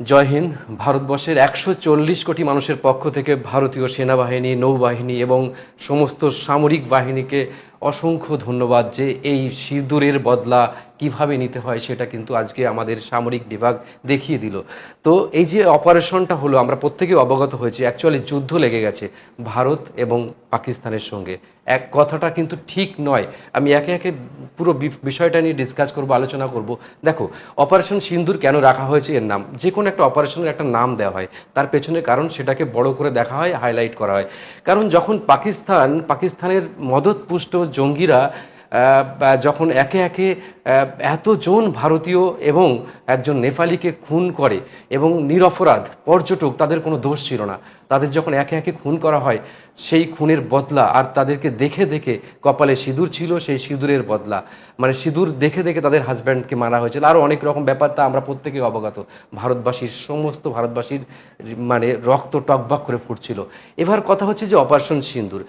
জয় হিন্দ, ভারতবর্ষের একশো চল্লিশ কোটি মানুষের পক্ষ থেকে ভারতীয় সেনাবাহিনী, নৌবাহিনী এবং সমস্ত সামরিক বাহিনীকে অসংখ্য ধন্যবাদ যে এই সিঁদুরের বদলা কীভাবে নিতে হয় সেটা কিন্তু আজকে আমাদের সামরিক বিভাগ দেখিয়ে দিল। তো এই যে অপারেশনটা হলো, আমরা প্রত্যেকে অবগত হয়েছি অ্যাকচুয়ালি যুদ্ধ লেগে গেছে ভারত এবং পাকিস্তানের সঙ্গে। এক কথাটা কিন্তু ঠিক নয়। আমি একে একে পুরো বিষয়টা নিয়ে ডিসকাস করব, আলোচনা করব। দেখো, অপারেশন সিন্দুর কেন রাখা হয়েছে এর নাম? যে কোনো একটা অপারেশনের একটা নাম দেওয়া হয়। তার পেছনে কারণ সেটাকে বড় করে দেখা হয় হাইলাইট করা হয়। কারণ যখন পাকিস্তান, পাকিস্তানের মদতপুষ্ট জঙ্গিরা যখন একে একে এতজন ভারতীয় এবং একজন নেপালিকে খুন করে এবং নিরপরাধ, পর্যটক, তাদের কোনো দোষ ছিল না। তাদের যখন একে একে খুন করা হয়, সেই খুনের বদলা আর তাদেরকে দেখে দেখে কপালে সিঁদুর ছিল, সেই সিঁদুরের বদলা। মানে সিঁদুর দেখে দেখে তাদের হাজব্যান্ডকে মারা হয়েছিল। আরও অনেক রকম ব্যাপার তা আমরা প্রত্যেকে অবগত। ভারতবাসীর সমস্ত ভারতবাসীর মানে রক্ত টকবাক করে ফুটছিল। এবার কথা হচ্ছে যে অপারেশন সিন্দুর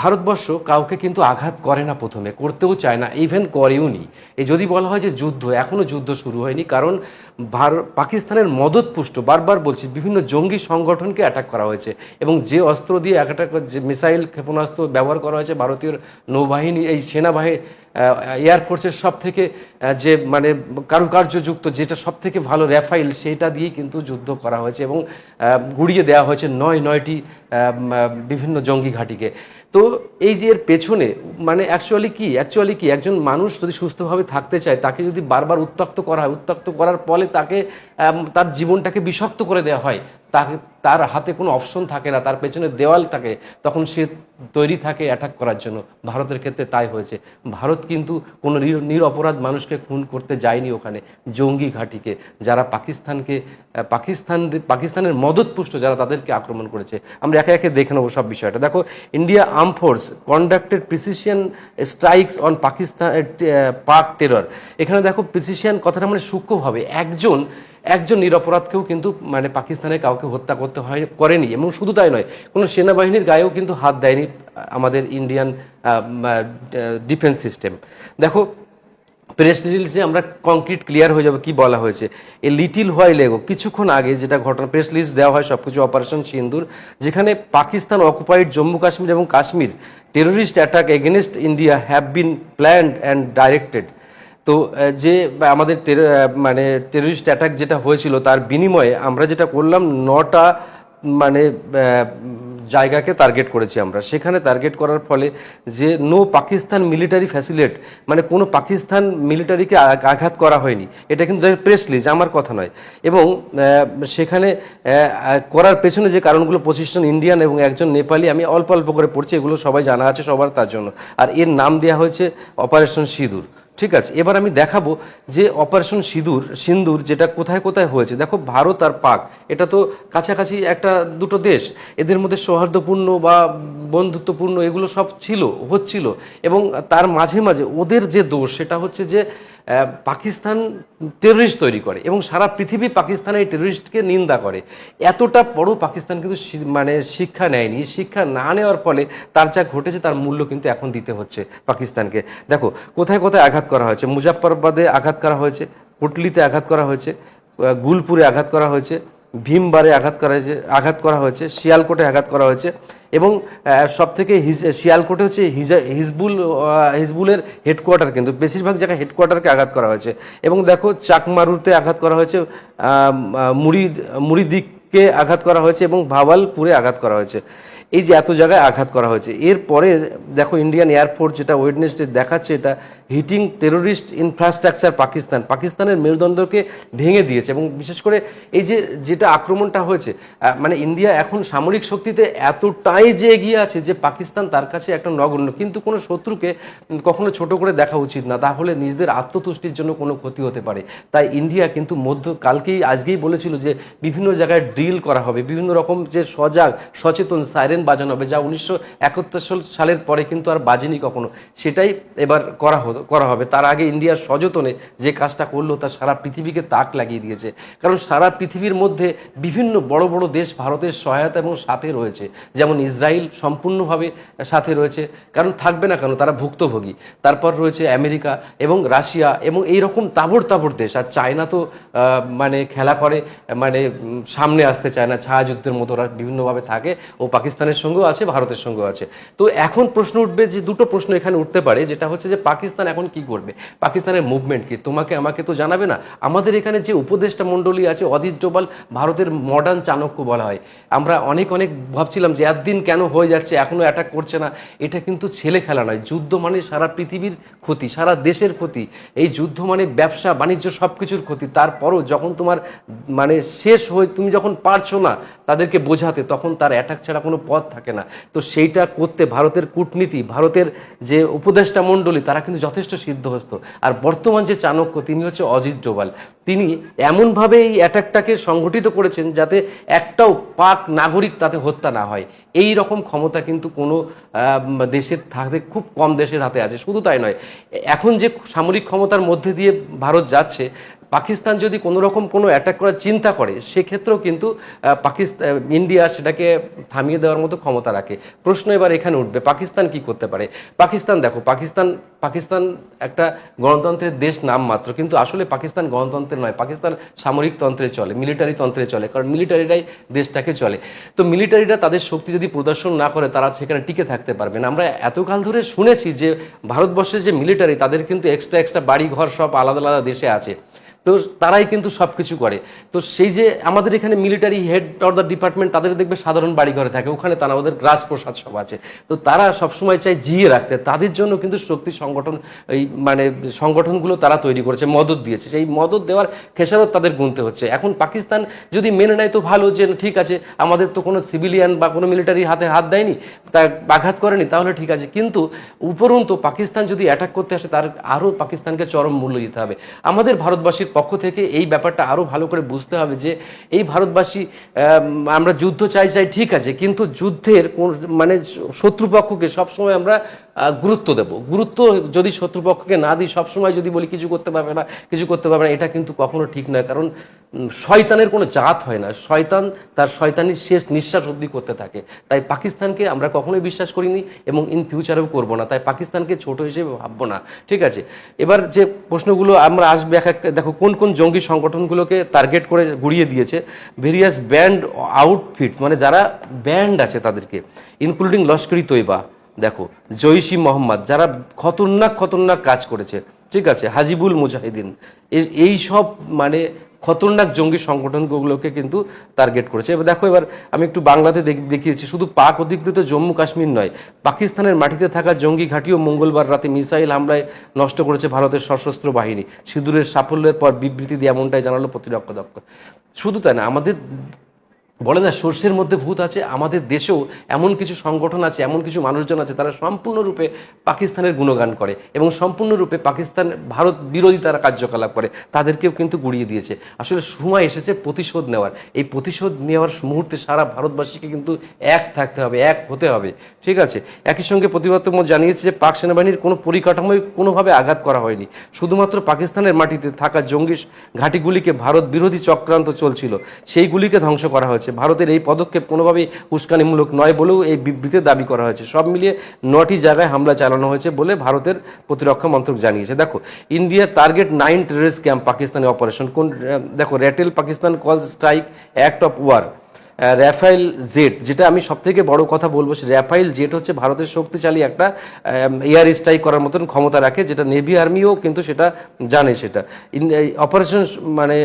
ভারতবর্ষ কাউকে কিন্তু আঘাত করে না প্রথমে, করতেও চায় না। ইভেন করেও নি এই যদি বলা হয় যে যুদ্ধ এখনও যুদ্ধ শুরু হয়নি। কারণ ভার- পাকিস্তানের মদতপুষ্ট, বারবার বলছি, বিভিন্ন জঙ্গি সংগঠনকে অ্যাটাক করা হয়েছে এবং যে অস্ত্র দিয়ে অ্যাটাক যে মিসাইল ক্ষেপণাস্ত্র ব্যবহার করা হয়েছে, ভারতীয় নৌবাহিনী, এই সেনাবাহিনী এয়ারফোর্সের সব থেকে যে মানে কারুকার্যযুক্ত, যেটা সব থেকে ভালো র্যাফাইল সেটা দিয়েই কিন্তু যুদ্ধ করা হয়েছে এবং গুড়িয়ে দেওয়া হয়েছে নয় নয়টি বিভিন্ন জঙ্গি ঘাঁটিকে। তো এই যে এর পেছনে মানে অ্যাকচুয়ালি কি? অ্যাকচুয়ালি কি? একজন মানুষ যদি সুস্থভাবে থাকতে চায়, তাকে যদি বারবার উত্তক্ত করা হয় উত্তক্ত করার ফলে তাকে তার জীবনটাকে বিষাক্ত করে দেওয়া হয় তাকে, তার হাতে কোনো অপশন থাকে না, তার পেছনে দেওয়াল থাকে, তখন সে তৈরি থাকে অ্যাটাক করার জন্য। ভারতের ক্ষেত্রে তাই হয়েছে। ভারত কিন্তু কোনো নির- নিরপরাধ মানুষকে খুন করতে যায়নি ওখানে, জঙ্গি ঘাঁটিকে। যারা পাকিস্তানকে পাকিস্তান, পাকিস্তানের মদতপুষ্ট যারা তাদেরকে আক্রমণ করেছে। আমরা একে একে দেখে নেব সব বিষয়টা। দেখো India armed force conducted precision strikes on Pakistan Pak terror এখানে দেখো প্রিসিশিয়ান কথাটা মানে সূক্ষ্মভাবে। একজন একজন নিরপরাধকেও কিন্তু মানে পাকিস্তানে কাউকে হত্যা করতে হয়, করেনি। এবং শুধু তাই নয়, কোনো সেনাবাহিনীর গায়েও কিন্তু হাত দেয়নি আমাদের ইন্ডিয়ান ডিফেন্স সিস্টেম। দেখো, প্রেস রিলিজে আমরা কংক্রিট ক্লিয়ার হয়ে যাবে, কি বলা হয়েছে? এ লিটিল হোয়াইল লেগো, কিছুক্ষণ আগে যেটা ঘটনা, প্রেস রিলিজ দেওয়া হয় সব কিছু অপারেশন সিন্দুর, যেখানে পাকিস্তান অকুপাইড জম্মু কাশ্মীর এবং Kashmir terrorist attack against India have been planned and directed তো যে আমাদের মানে টেররিস্ট অ্যাটাক যেটা হয়েছিল, তার বিনিময়ে আমরা যেটা করলাম, নটা মানে জায়গাকে টার্গেট করেছি আমরা। সেখানে টার্গেট করার ফলে যে নো পাকিস্তান মিলিটারি ফ্যাসিলেট মানে কোনো পাকিস্তান মিলিটারিকে আঘাত করা হয়নি। এটা কিন্তু প্রেস লিজ আমার কথা নয়। এবং সেখানে করার পেছনে যে কারণগুলো, পঁচিশ ইন্ডিয়ান এবং একজন নেপালি আমি অল্প অল্প করে পড়ছি, এগুলো সবাই জানা আছে সবার তার জন্য। আর এর নাম দেওয়া হয়েছে অপারেশন সিঁদুর। ঠিক আছে, এবার আমি দেখাবো যে অপারেশন সিঁদুর, সিন্দুর যেটা কোথায় কোথায় হয়েছে। দেখো, ভারত আর পাক, এটা তো কাছাকাছি একটা দুটো দেশ। এদের মধ্যে সৌহার্দ্যপূর্ণ বা বন্ধুত্বপূর্ণ এগুলো সব ছিল, হচ্ছিল। এবং তার মাঝে মাঝে ওদের যে দোষ, সেটা হচ্ছে যে পাকিস্তান টেররিস্ট তৈরি করে এবং সারা পৃথিবী পাকিস্তানের এই টেররিস্টকে নিন্দা করে। এতটা বড় পাকিস্তান কিন্তু মানে শিক্ষা নেয়নি। শিক্ষা না নেওয়ার ফলে তার যা ঘটেছে তার মূল্য কিন্তু এখন দিতে হচ্ছে পাকিস্তানকে। দেখো, কোথায় কোথায় আঘাত করা হয়েছে? মুজাফরবাদে আঘাত করা হয়েছে পুটলিতে আঘাত করা হয়েছে গুলপুরে আঘাত করা হয়েছে ভীমবারে আঘাত করা হয়েছে, আঘাত করা হয়েছে, শিয়ালকোটে আঘাত করা হয়েছে এবং সব থেকে শিয়ালকোটে হচ্ছে হিজা- হিজবুল হিজবুলের হেডকোয়ার্টার কিন্তু বেশিরভাগ জায়গায় হেডকোয়ার্টারকে আঘাত করা হয়েছে। এবং দেখো চাকমারুতে আঘাত করা হয়েছে মুড়ি মুড়িদিককে আঘাত করা হয়েছে এবং ভাওয়ালপুরে আঘাত করা হয়েছে। এই যে এত জায়গায় আঘাত করা হয়েছে। এরপরে দেখো ইন্ডিয়ান এয়ারফোর্স যেটা ওয়েডনেসডে দেখাচ্ছে, এটা হিটিং টেরোরিস্ট ইনফ্রাস্ট্রাকচার পাকিস্তান পাকিস্তানের মেরুদণ্ডকে ভেঙে দিয়েছে এবং বিশেষ করে এই যে যেটা আক্রমণটা হয়েছে মানে ইন্ডিয়া এখন সামরিক শক্তিতে এতটাই যে এগিয়ে আছে যে পাকিস্তান তার কাছে একটা নগণ্য। কিন্তু কোনো শত্রুকে কখনো ছোট করে দেখা উচিত না, তাহলে নিজেদের আত্মতুষ্টির জন্য কোনো ক্ষতি হতে পারে। তাই ইন্ডিয়া কিন্তু মধ্য, কালকেই, আজকেই বলেছিল যে বিভিন্ন জায়গায় ড্রিল করা হবে, বিভিন্ন রকম যে সজাগ, সচেতন সাইরেন হরেন বাজানো হবে, যা উনিশশো একাত্তর সালের পরে কিন্তু আর বাজেনি কখনো। সেটাই এবার করা করা হবে। তার আগে ইন্ডিয়ার সযতনে যে কাজটা করল, তা সারা পৃথিবীকে তাক লাগিয়ে দিয়েছে। কারণ সারা পৃথিবীর মধ্যে বিভিন্ন বড় বড় দেশ ভারতের সহায়তা এবং সাথে রয়েছে। যেমন ইসরায়েল সম্পূর্ণভাবে সাথে রয়েছে। কারণ থাকবে না কেন, তারা ভুক্তভোগী। তারপর রয়েছে আমেরিকা এবং রাশিয়া এবং এই রকম তাবড় তাবড় দেশ। আর চায়না তো মানে খেলা করে মানে সামনে আসতে চায় না। ছায়াযুদ্ধের মতো বিভিন্নভাবে থাকে। ও পাকিস্তানের সঙ্গেও আছে, ভারতের সঙ্গেও আছে। তো এখন প্রশ্ন উঠবে যে দুটো প্রশ্ন এখানে উঠতে পারে, যেটা হচ্ছে যে পাকিস্তান এখন কি করবে? পাকিস্তানের মুভমেন্ট কি? তোমাকে, আমাকে তো জানাবে না? আমাদের এখানে যে উপদেষ্টা মণ্ডলী আছে, অজিত ডোভাল, ভারতের মডার্ন চাণক্য বলা হয়। আমরা অনেক অনেক ভাবছিলাম যে একদিন কেন হয়ে যাচ্ছে, এখনও অ্যাটাক করছে না। এটা কিন্তু ছেলে খেলা নয়। যুদ্ধ মানে সারা পৃথিবীর ক্ষতি, সারা দেশের ক্ষতি। এই যুদ্ধ মানে ব্যবসা, বাণিজ্য সব কিছুর ক্ষতি। তারপরও যখন তোমার মানে শেষ হয়ে, তুমি যখন পারছ না তাদেরকে বোঝাতে, তখন তার অ্যাটাক ছাড়া কোনো পথ থাকে না। তো সেইটা করতে ভারতের কূটনীতি, ভারতের যে উপদেষ্টা মণ্ডলী, তারা কিন্তু যথেষ্ট সিদ্ধহস্ত। আর বর্তমান যে চাণক্য, তিনি হচ্ছে অজিত ডোভাল। তিনি এমনভাবে এই অ্যাটাকটাকে সংগঠিত করেছেন যাতে একটাও পাক নাগরিক তাতে হত্যা না হয়। এই রকম ক্ষমতা কিন্তু কোনো দেশের থাকতে খুব কম দেশের হাতে আছে। শুধু তাই নয়, এখন যে সামরিক ক্ষমতার মধ্যে দিয়ে ভারত যাচ্ছে পাকিস্তান যদি কোনো রকম কোনো অ্যাটাক করার চিন্তা করে, সেক্ষেত্রেও কিন্তু পাকিস্তান ইন্ডিয়া সেটাকে থামিয়ে দেওয়ার মতো ক্ষমতা রাখে। প্রশ্ন এবার এখানে উঠবে, পাকিস্তান কি করতে পারে? পাকিস্তান দেখো, পাকিস্তান পাকিস্তান একটা গণতন্ত্রের দেশ নাম মাত্র, কিন্তু আসলে পাকিস্তান গণতন্ত্রের নয়, পাকিস্তান সামরিক তন্ত্রে চলে মিলিটারি তন্ত্রে চলে, কারণ মিলিটারিরাই দেশটাকে চলে। তো মিলিটারিরা তাদের শক্তি যদি প্রদর্শন না করে, তারা সেখানে টিকে থাকতে পারবে না। আমরা এতকাল ধরে শুনেছি যে ভারতবর্ষের যে মিলিটারি তাদের কিন্তু এক্সট্রা এক্সট্রা বাড়ি ঘর সব আলাদা আলাদা দেশে আছে। তো তারাই কিন্তু সব কিছু করে। তো সেই যে আমাদের এখানে military head or the department তাদের দেখবে সাধারণ বাড়ি ঘরে থাকে। ওখানে তারা ওদের রাজপ্রসাদ সব আছে। তো তারা সবসময় চায় জিয়ে রাখতে। তাদের জন্য কিন্তু শক্তি সংগঠন, এই মানে সংগঠনগুলো তারা তৈরি করেছে, মদত দিয়েছে। সেই মদত দেওয়ার খেসারত তাদের গুনতে হচ্ছে। এখন পাকিস্তান যদি মেনে নেয় তো ভালো, যে ঠিক আছে, আমাদের তো কোনো সিভিলিয়ান বা কোনো মিলিটারি হাতে হাত দেয়নি, তা আঘাত করেনি, তাহলে ঠিক আছে। কিন্তু উপরন্তু পাকিস্তান যদি অ্যাটাক করতে আসে, তার আরও পাকিস্তানকে চরম মূল্য দিতে হবে। আমাদের ভারতবাসীর পক্ষ থেকে এই ব্যাপারটা আরও ভালো করে বুঝতে হবে যে এই ভারতবাসী আমরা যুদ্ধ চাই চাই ঠিক আছে, কিন্তু যুদ্ধের কোন মানে শত্রুপক্ষকে সবসময় আমরা গুরুত্ব দেব। গুরুত্ব যদি শত্রুপক্ষকে না দিই, সবসময় যদি বলি কিছু করতে পারবে না, কিছু করতে পারবে না, এটা কিন্তু কখনো ঠিক নয়। কারণ শয়তানের কোনো জাত হয় না। শয়তান তার শয়তানির শেষ নিঃশ্বাস অবধি করতে থাকে। তাই পাকিস্তানকে আমরা কখনোই বিশ্বাস করিনি এবং ইন ফিউচারেও করব না। তাই পাকিস্তানকে ছোট হিসেবে ভাববো না। ঠিক আছে? এবার যে প্রশ্নগুলো আমরা আসবে, এক একটা দেখো, কোন কোন জঙ্গি সংগঠনগুলোকে টার্গেট করে গুড়িয়ে দিয়েছে ভেরিয়াস ব্যান্ড আউটফিটস মানে যারা ব্যান্ড আছে তাদেরকে ইনক্লুডিং লস্করি তৈবা দেখো জৈশি মোহাম্মদ, যারা খতরনাক খতরনাক কাজ করেছে, ঠিক আছে, হাজিবুল মুজাহিদিন এই সব মানে খতরনাক জঙ্গি সংগঠনগুলোকে কিন্তু টার্গেট করেছে। এবার দেখো, এবার আমি একটু বাংলাতে দেখ- দেখিয়েছি, শুধু পাক অধিকৃত জম্মু কাশ্মীর নয়, পাকিস্তানের মাটিতে থাকা জঙ্গি ঘাঁটিও মঙ্গলবার রাতে মিসাইল হামলায় নষ্ট করেছে ভারতের সশস্ত্র বাহিনী। সিঁদুরের সাফল্যের পর বিবৃতি দিয়ে এমনটাই জানালো প্রতিরক্ষা দপ্তর। শুধু তাই না, আমাদের বলে না, সর্ষের মধ্যে ভূত আছে, আমাদের দেশেও এমন কিছু সংগঠন আছে, এমন কিছু মানুষজন আছে, তারা সম্পূর্ণরূপে পাকিস্তানের গুণগান করে এবং সম্পূর্ণরূপে পাকিস্তান, ভারত বিরোধী তারা কার্যকলাপ করে, তাদেরকেও কিন্তু গুড়িয়ে দিয়েছে। আসলে সময় এসেছে প্রতিশোধ নেওয়ার। এই প্রতিশোধ নেওয়ার মুহূর্তে সারা ভারতবাসীকে কিন্তু এক থাকতে হবে, এক হতে হবে। ঠিক আছে? একই সঙ্গে প্রতিবাদ জানিয়েছে যে পাক সেনাবাহিনীর কোনো পরিকাঠামোয় কোনোভাবে আঘাত করা হয়নি। শুধুমাত্র পাকিস্তানের মাটিতে থাকা জঙ্গি ঘাঁটিগুলিকে ভারত বিরোধী চক্রান্ত চলছিল। সেইগুলিকে ধ্বংস করা হয়েছে। ভারতের এই পদক্ষেপ কোনোভাবেই উস্কানিমূলক নয় বলেও এই বিবৃতিতে দাবি করা হয়েছে। সব মিলিয়ে নটি জায়গায় হামলা চালানো হয়েছে বলে ভারতের প্রতিরক্ষা মন্ত্রক জানিয়েছে। দেখো, India target nine terrorist camp Pakistani operation. কোন দেখো rattle Pakistan call strike act of war. Rafale jet, যেটা আমি সব থেকে বড় কথা বলব, সে র্যাফাইল জেট হচ্ছে ভারতের শক্তিশালী একটা এয়ার স্ট্রাইক করার মতন ক্ষমতা রাখে, যেটা নেভি আর্মিও কিন্তু সেটা জানে সেটা। অপারেশন মানে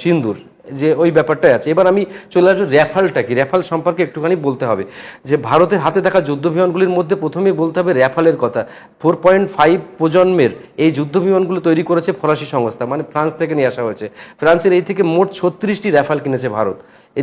সিন্দুর। যে ওই ব্যাপারটাই আছে। এবার আমি চলে আসব র্যাফালটা কি? র্যাফাল সম্পর্কে একটুখানি বলতে হবে। যে ভারতের হাতে থাকা যুদ্ধবিমানগুলির মধ্যে প্রথমেই বলতে হবে র্যাফালের কথা। ফোর পয়েন্ট ফাইভ প্রজন্মের এই যুদ্ধ বিমানগুলো তৈরি করেছে ফরাসি সংস্থা মানে ফ্রান্স থেকে নিয়ে আসা হয়েছে। ফ্রান্সের এই থেকে মোট ছত্রিশটি র্যাফাল কিনেছে ভারত। এই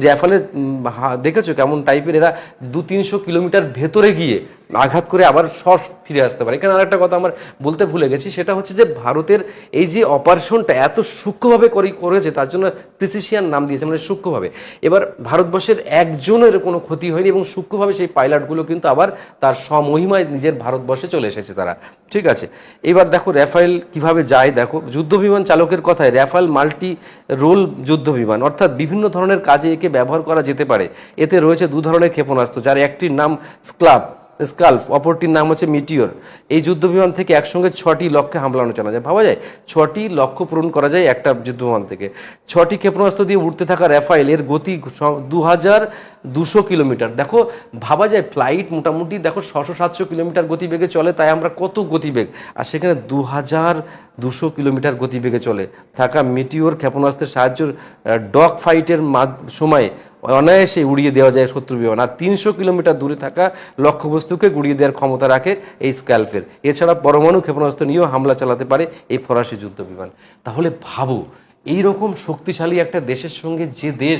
হা- দেখেছ কেমন টাইপের এরা দু তিনশো কিলোমিটার ভেতরে গিয়ে আঘাত করে আবার সর ফিরে আসতে পারে। এখানে আরেকটা কথা আমার বলতে ভুলে গেছি, সেটা হচ্ছে যে ভারতের এই যে অপারেশনটা এত সূক্ষ্মভাবে করে, করেছে, তার জন্য প্রিসিশিয়ান নাম দিয়েছে মানে সূক্ষ্মভাবে। এবার ভারতবর্ষের একজনের কোনো ক্ষতি হয়নি এবং সূক্ষ্মভাবে সেই পাইলটগুলো কিন্তু আবার তার স্বমহিমায় নিজের ভারতবর্ষে চলে এসেছে তারা। ঠিক আছে? এবার দেখো র্যাফাইল কীভাবে যায়, দেখো। যুদ্ধ বিমান চালকের কথায় র্যাফাইল মাল্টি রোল যুদ্ধ বিমান অর্থাৎ বিভিন্ন ধরনের কাজে একে ব্যবহার করা যেতে পারে। এতে রয়েছে দু ধরনের ক্ষেপণাস্ত্র যার একটির নাম স্ক্লাব। স্কাল্ফ, অপরটির নাম হচ্ছে মিটিওর। এই যুদ্ধ বিমান থেকে একসঙ্গে ছটি লক্ষ্যে হামলানো চালানো যায়। ভাবা যায়, ছটি লক্ষ্য পূরণ করা যায় একটা যুদ্ধ বিমান থেকে। ছটি ক্ষেপণাস্ত্র দিয়ে উঠতে থাকা র্যাফাইল এর গতি দু হাজার দুশো কিলোমিটার। দেখো, ভাবা যায়, ফ্লাইট মোটামুটি দেখো ছশো সাতশো কিলোমিটার গতিবেগে চলে, তাই আমরা কত গতিবেগ? আর সেখানে দু হাজার দুশো কিলোমিটার গতিবেগে চলে। থাকা মিটিওর ক্ষেপণাস্ত্রের সাহায্য ডগ ফাইটের সময় অনায়াসে উড়িয়ে দেওয়া যায় শত্রু বিমান আর তিনশো কিলোমিটার দূরে থাকা লক্ষ্যবস্তুকে গুড়িয়ে দেওয়ার ক্ষমতা রাখে এই স্ক্যালফের। এছাড়া পরমাণু ক্ষেপণাস্ত্র নিয়েও হামলা চালাতে পারে এই ফরাসি যুদ্ধ বিমান তাহলে ভাবো, এইরকম শক্তিশালী একটা দেশের সঙ্গে যে দেশ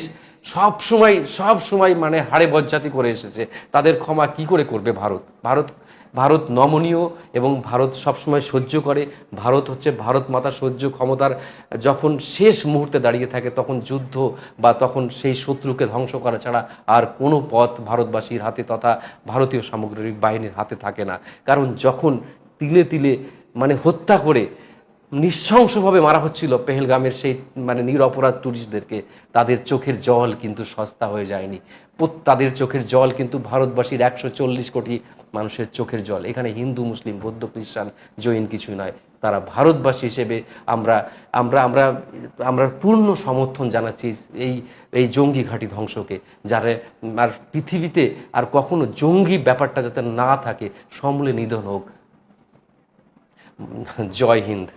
সব সময় সব সময় মানে হাড়ে বজ্জাতি করে এসেছে, তাদের ক্ষমা কি করে করবে ভারত? ভারত ভারত নমনীয় এবং ভারত সবসময় সহ্য করে। ভারত হচ্ছে ভারত মাতা সহ্য ক্ষমতার যখন শেষ মুহূর্তে দাঁড়িয়ে থাকে তখন যুদ্ধ বা তখন সেই শত্রুকে ধ্বংস করা ছাড়া আর কোনো পথ ভারতবাসীর হাতে তথা ভারতীয় সামগ্রিক বাহিনীর হাতে থাকে না। কারণ যখন তিলে তিলে মানে হত্যা করে নৃশংসভাবে মারা হচ্ছিল পেহেলগামের সেই মানে নিরপরাধ ট্যুরিস্টদেরকে তাদের চোখের জল কিন্তু সস্তা হয়ে যায়নি। তাদের চোখের জল কিন্তু ভারতবাসীর একশো চল্লিশ কোটি মানুষের চোখের জল। এখানে হিন্দু, মুসলিম, বৌদ্ধ, খ্রিস্টান জৈন কিছুই নয়। তারা ভারতবাসী হিসেবে আমরা আমরা আমরা আমরা পূর্ণ সমর্থন জানাচ্ছি এই এই জঙ্গি ঘাঁটি ধ্বংসকে। যারা, আর পৃথিবীতে আর কখনো জঙ্গি ব্যাপারটা যাতে না থাকে, সমূলে নিধন হোক। জয় হিন্দ।